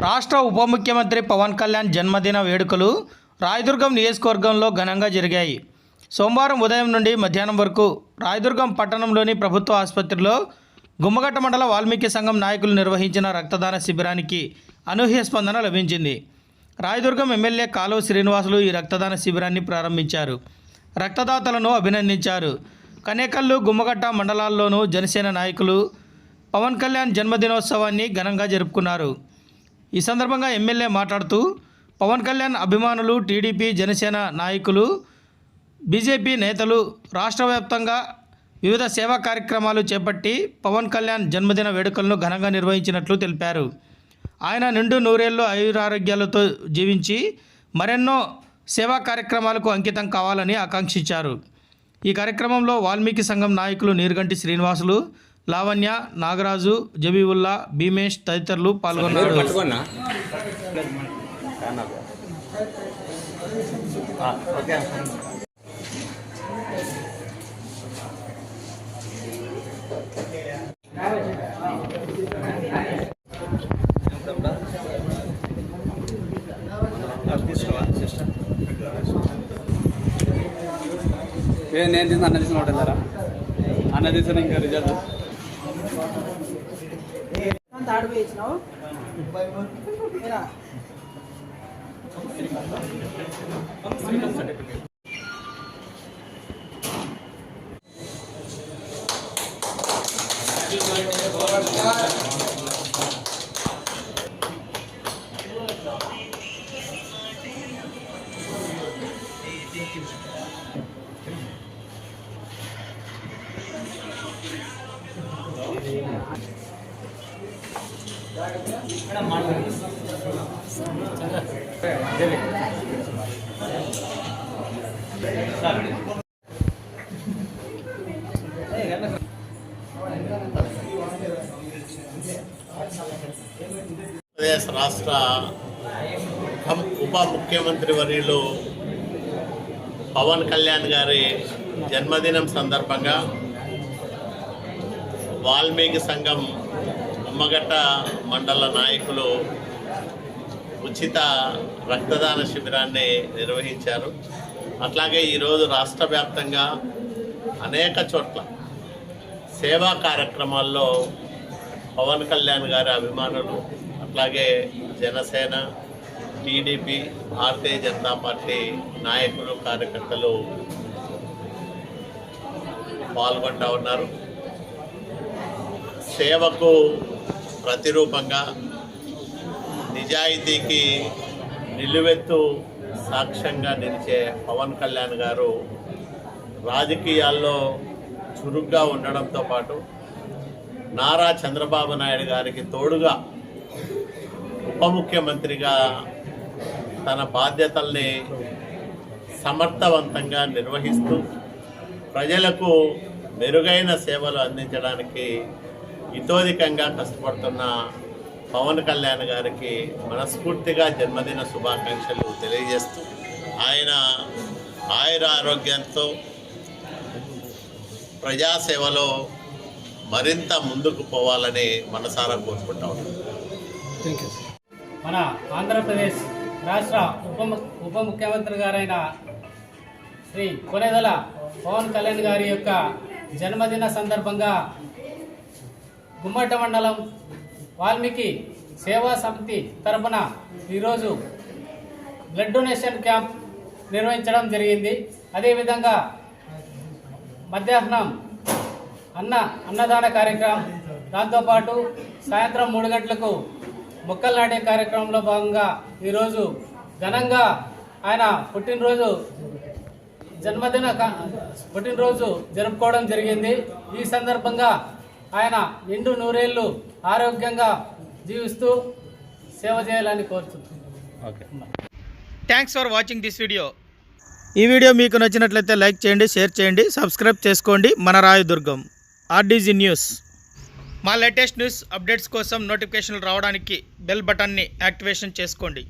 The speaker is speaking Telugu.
రాష్ట్ర ఉప ముఖ్యమంత్రి పవన్ కళ్యాణ్ జన్మదిన వేడుకలు రాయదుర్గం నియోజకవర్గంలో ఘనంగా జరిగాయి. సోమవారం ఉదయం నుండి మధ్యాహ్నం వరకు రాయదుర్గం పట్టణంలోని ప్రభుత్వ ఆసుపత్రిలో గుమ్మగట్ట మండల వాల్మీకి సంఘం నాయకులు నిర్వహించిన రక్తదాన శిబిరానికి అనూహ్య స్పందన లభించింది. రాయదుర్గం ఎమ్మెల్యే కాలువ శ్రీనివాసులు ఈ రక్తదాన శిబిరాన్ని ప్రారంభించారు. రక్తదాతలను అభినందించారు. కనేకల్లు గుమ్మగట్ట మండలాల్లోనూ జనసేన నాయకులు పవన్ కళ్యాణ్ జన్మదినోత్సవాన్ని ఘనంగా జరుపుకున్నారు. ఈ సందర్భంగా ఎమ్మెల్యే మాట్లాడుతూ పవన్ కళ్యాణ్ అభిమానులు టీడీపీ జనసేన నాయకులు బీజేపీ నేతలు రాష్ట్ర వ్యాప్తంగా వివిధ సేవా కార్యక్రమాలు చేపట్టి పవన్ కళ్యాణ్ జన్మదిన వేడుకలను ఘనంగా నిర్వహించినట్లు తెలిపారు. ఆయన నిండు నూరేళ్ళు ఆయురారోగ్యాలతో జీవించి మరెన్నో సేవా కార్యక్రమాలకు అంకితం కావాలని ఆకాంక్షించారు. ఈ కార్యక్రమంలో వాల్మీకి సంఘం నాయకులు నీరుగంటి శ్రీనివాసులు లావణ్య నాగరాజు జబీవుల్లా భీమేష్ తదితరులు పాల్గొన్నారు. నేను తీసుకున్నా అన్న తీసుకున్నా ఒకటి అన్న తీసుకుని ఇంకా రిజల్ట్ అంత ఆడు వేసినావు ఏరా. ఆంధ్రప్రదేశ్ రాష్ట్ర ఉప- ఉప ముఖ్యమంత్రి వర్యులు పవన్ కళ్యాణ్ గారి జన్మదినం సందర్భంగా వాల్మీకి సంఘం ఉమ్మగట్ట మండల నాయకులు ఉచిత రక్తదాన శిబిరాన్ని నిర్వహించారు. అట్లాగే ఈరోజు రాష్ట్ర వ్యాప్తంగా అనేక చోట్ల సేవా కార్యక్రమాల్లో పవన్ కళ్యాణ్ గారి అభిమానులు అట్లాగే జనసేన టీడీపీ భారతీయ జనతా పార్టీ నాయకులు కార్యకర్తలు పాల్గొంటా ఉన్నారు. సేవకు ప్రతిరూపంగా నిజాయితీకి నిలువెత్తు సాక్ష్యంగా నిలిచే పవన్ కళ్యాణ్ గారు రాజకీయాల్లో చురుగ్గా ఉండడంతో పాటు నారా చంద్రబాబు నాయుడు గారికి తోడుగా ఉప ముఖ్యమంత్రిగా తన బాధ్యతల్ని సమర్థవంతంగా నిర్వహిస్తూ ప్రజలకు మెరుగైన సేవలు అందించడానికి ఇతోధికంగా కష్టపడుతున్న పవన్ కళ్యాణ్ గారికి మనస్ఫూర్తిగా జన్మదిన శుభాకాంక్షలు తెలియజేస్తూ ఆయన ఆయుర ఆరోగ్యంతో ప్రజాసేవలో మరింత ముందుకు పోవాలని మనసారా కోరుకుంటా ఉన్నాను మన ఆంధ్రప్రదేశ్ రాష్ట్ర ఉప ఉప ముఖ్యమంత్రి గారైన శ్రీ కొనేదల పవన్ కళ్యాణ్ గారి యొక్క జన్మదిన సందర్భంగా గుమ్మట మండలం వాల్మీకి సేవా సమితి తరపున ఈరోజు బ్లడ్ డొనేషన్ క్యాంప్ నిర్వహించడం జరిగింది. అదేవిధంగా మధ్యాహ్నం అన్న అన్నదాన కార్యక్రమం దాంతోపాటు సాయంత్రం మూడు గంటలకు మొక్కలు నాటే కార్యక్రమంలో భాగంగా ఈరోజు ఘనంగా ఆయన పుట్టినరోజు జన్మదిన పుట్టినరోజు జరుపుకోవడం జరిగింది. ఈ సందర్భంగా ఆయన నిండు నూరేళ్ళు ఆరోగ్యంగా జీవిస్తూ సేవ చేయాలని కోరుతున్నాను thanks for watching this video ఈ వీడియో మీకు నచ్చినట్లయితే లైక్ చేయండి షేర్ చేయండి సబ్స్క్రైబ్ చేసుకోండి. మన రాయదుర్గం ఆర్డీజీ న్యూస్ మా లేటెస్ట్ న్యూస్ అప్డేట్స్ కోసం నోటిఫికేషన్లు రావడానికి బెల్ బటన్ని యాక్టివేషన్ చేసుకోండి.